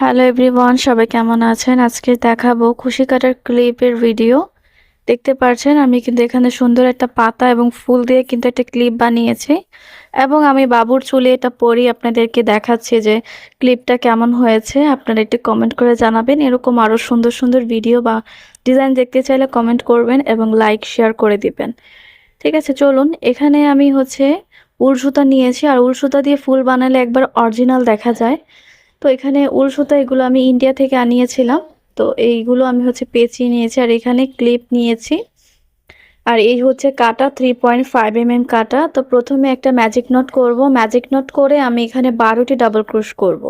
Hello everyone সবাই কেমন আছেন? আজকে দেখাবো খুশি কাটার ক্লিপের ভিডিও দেখতে পাচ্ছেন আমি কিন্তু এখানে সুন্দর একটা পাতা এবং ফুল দিয়ে কিন্তু একটা ক্লিপ বানিয়েছি। এবং আমি বাবুর চুলে এটা পরি, আপনাদেরকে দেখাচ্ছি যে ক্লিপটা কেমন হয়েছে। আপনারা একটু কমেন্ট করে জানাবেন, এরকম আরও সুন্দর সুন্দর ভিডিও বা ডিজাইন দেখতে চাইলে কমেন্ট করবেন এবং লাইক শেয়ার করে দিবেন। ঠিক আছে, চলুন, এখানে আমি হচ্ছে উল সুতা নিয়েছি। আর উল সুতা দিয়ে ফুল বানালে একবার অরিজিনাল দেখা যায়। তো এখানে উল সুতা এগুলো আমি ইন্ডিয়া থেকে আনিয়েছিলাম। তো এইগুলো আমি হচ্ছে পেঁচিয়ে নিয়েছি আর এখানে ক্লিপ নিয়েছি। আর এই হচ্ছে কাটা three point five M M কাটা। তো প্রথমে একটা ম্যাজিক নট করব। ম্যাজিক নট করে আমি এখানে বারোটি ডাবল ক্রোশ করব।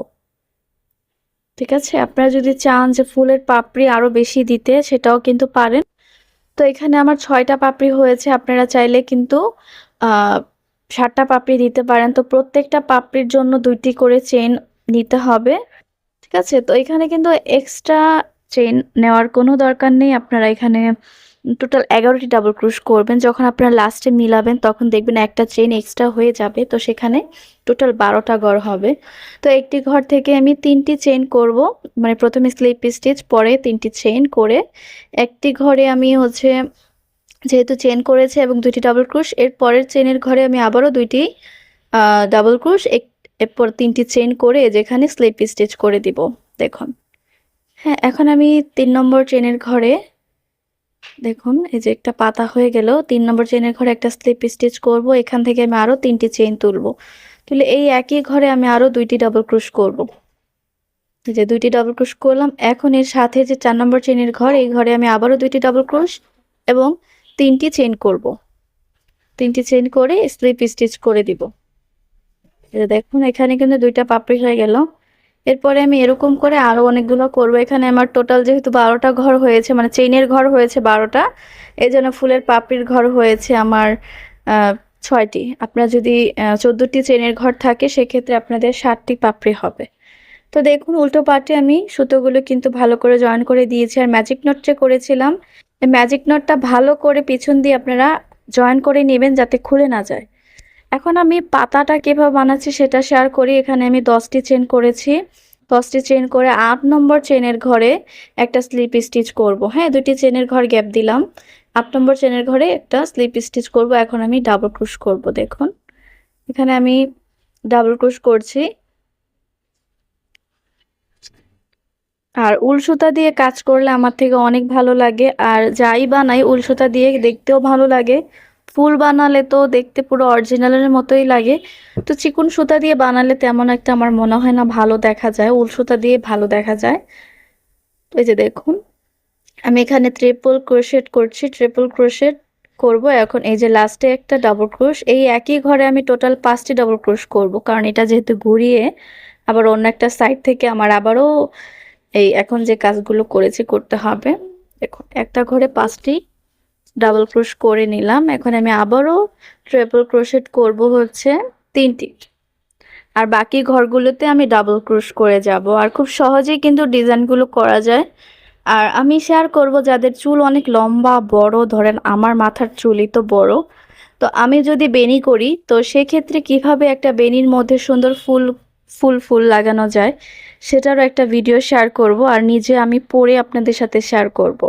ঠিক আছে? আপনারা যদি চান যে ফুলের পাপড়ি আরও বেশি দিতে, সেটাও কিন্তু পারেন। তো এখানে আমার ছয়টা পাপড়ি হয়েছে। আপনারা চাইলে কিন্তু সাতটা পাপড়ি দিতে পারেন। তো প্রত্যেকটা পাপড়ির জন্য দুইটি করে চেন নিতে হবে। ঠিক আছে? তো এখানে কিন্তু এক্সট্রা চেন নেওয়ার কোনো দরকার নেই। আপনারা এখানে টোটাল এগারোটি ডাবল ক্রুশ করবেন। যখন আপনারা লাস্টে মিলাবেন, তখন দেখবেন একটা চেন এক্সট্রা হয়ে যাবে। তো সেখানে টোটাল বারোটা ঘর হবে। তো একটি ঘর থেকে আমি তিনটি চেন করব। মানে প্রথমে স্লিপ স্টিচ পরে তিনটি চেন করে একটি ঘরে আমি হচ্ছে যেহেতু চেন করেছে এবং দুইটি ডাবল ক্রুশ এর পরের চেনের ঘরে আমি আবারও দুইটি ডাবল ক্রুশ এক এরপর তিনটি চেন করে যেখানে স্লিপ স্টিচ করে দিব, দেখুন। হ্যাঁ এখন আমি তিন নম্বর চেনের ঘরে, দেখুন, এই যে একটা পাতা হয়ে গেল, তিন নম্বর চেনের ঘরে একটা স্লিপ স্টিচ করব, এখান থেকে আমি আরও তিনটি চেন তুলব। তুলে এই একই ঘরে আমি আরও দুইটি ডাবল ক্রুশ করব। এই যে দুইটি ডাবল ক্রুশ করলাম, এখন এর সাথে যে চার নম্বর চেনের ঘর, এই ঘরে আমি আবারও দুইটি ডাবল ক্রুশ এবং তিনটি চেন করব। তিনটি চেন করে স্লিপ স্টিচ করে দিব। দেখুন, এখানে কিন্তু দুইটা পাপড়ি হয়ে গেল। এরপরে আমি এরকম করে আরও অনেকগুলো করব। এখানে আমার টোটাল যেহেতু বারোটা ঘর হয়েছে মানে চেইনের ঘর হয়েছে বারোটা এই জন্য ফুলের পাপড়ির ঘর হয়েছে আমার ছয়টি। আপনার যদি চোদ্দোটি চেনের ঘর থাকে, সেক্ষেত্রে আপনাদের ষাটটি পাপড়ি হবে। তো দেখুন, উল্টো পাটে আমি সুতোগুলো কিন্তু ভালো করে জয়েন করে দিয়েছি আর ম্যাজিক নট যে করেছিলাম ম্যাজিক নটটা ভালো করে পিছন দিয়ে আপনারা জয়েন করে নেবেন যাতে খুলে না যায়। এখন আমি পাতাটা কীভাবে বানাচ্ছি সেটা শেয়ার করি। এখানে আমি দশটি চেন করেছি। দশটি চেন করে আট নম্বর চেনের ঘরে একটা স্লিপ স্টিচ করব। হ্যাঁ দুটি চেনের ঘর গ্যাপ দিলাম। আট নম্বর চেনের ঘরে একটা স্লিপ স্টিচ করব। এখন আমি ডাবল ক্রুশ করব, দেখুন। এখানে আমি ডাবল ক্রুশ করছি। আর উল সুতা দিয়ে কাজ করলে আমার থেকে অনেক ভালো লাগে। আর যাই বানাই, উল সুতা দিয়ে দেখতেও ভালো লাগে। ফুল বানালে তো দেখতে পুরো অরিজিনালের মতোই লাগে। তো চিকুন সুতা দিয়ে বানালে তেমন একটা আমার মনে হয় না ভালো দেখা যায়, উল সুতা দিয়ে ভালো দেখা যায়। তো এই যে দেখুন, আমি এখানে ট্রিপল ক্রোশেট করছি ট্রিপল ক্রোশেট করব। এখন এই যে লাস্টে একটা ডাবল ক্রোশ এই একই ঘরে আমি টোটাল পাঁচটি ডাবল ক্রোশ করব। কারণ এটা যেহেতু ঘুরিয়ে, আবার অন্য একটা সাইড থেকে আমার আবারও এই এখন যে কাজগুলো করেছি করতে হবে। দেখুন, একটা ঘরে পাঁচটি ডাবল ক্রোশ করে নিলাম। এখন আমি আবারও ট্রিপল ক্রোশেট করব হচ্ছে তিনটি। আর বাকি ঘরগুলোতে আমি ডাবল ক্রোশ করে যাব। আর খুব সহজেই কিন্তু ডিজাইনগুলো করা যায়। আর আমি শেয়ার করব যাদের চুল অনেক লম্বা, বড়, ধরেন আমার মাথার চুলই তো বড়। তো আমি যদি বেনি করি, তো সেক্ষেত্রে কীভাবে একটা বেনির মধ্যে সুন্দর ফুল ফুল ফুল লাগানো যায়, সেটারও একটা ভিডিও শেয়ার করব। আর নিজে আমি পরে আপনাদের সাথে শেয়ার করব।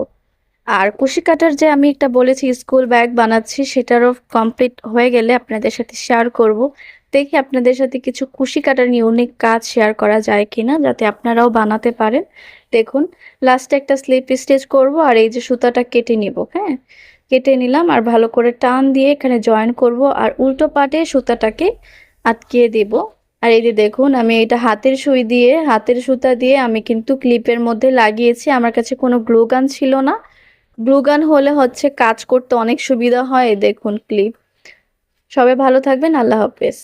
আর কুশি কাটার যে আমি একটা বলেছি, স্কুল ব্যাগ বানাচ্ছি, সেটারও কমপ্লিট হয়ে গেলে আপনাদের সাথে শেয়ার করব। দেখি আপনাদের সাথে কিছু কুশি কাটার ইউনিক কাজ শেয়ার করা যায় কিনা, যাতে আপনারাও বানাতে পারেন। দেখুন লাস্টে একটা স্লিপ স্টিচ করব আর এই যে সুতাটা কেটে নিব হ্যাঁ? কেটে নিলাম আর ভালো করে টান দিয়ে এখানে জয়েন করব আর উল্টো পাটে সুতাটাকে আটকিয়ে দেব। আর এই যে দেখুন, আমি এটা হাতের সুই দিয়ে, হাতের সুতা দিয়ে আমি কিন্তু ক্লিপের মধ্যে লাগিয়েছি। আমার কাছে কোনো গ্লু গান ছিল না। গ্লু গান হলে হচ্ছে কাজ করতে অনেক সুবিধা হয়, দেখুন ক্লিপ সবাই ভালো থাকবেন, আল্লাহ হাফেজ।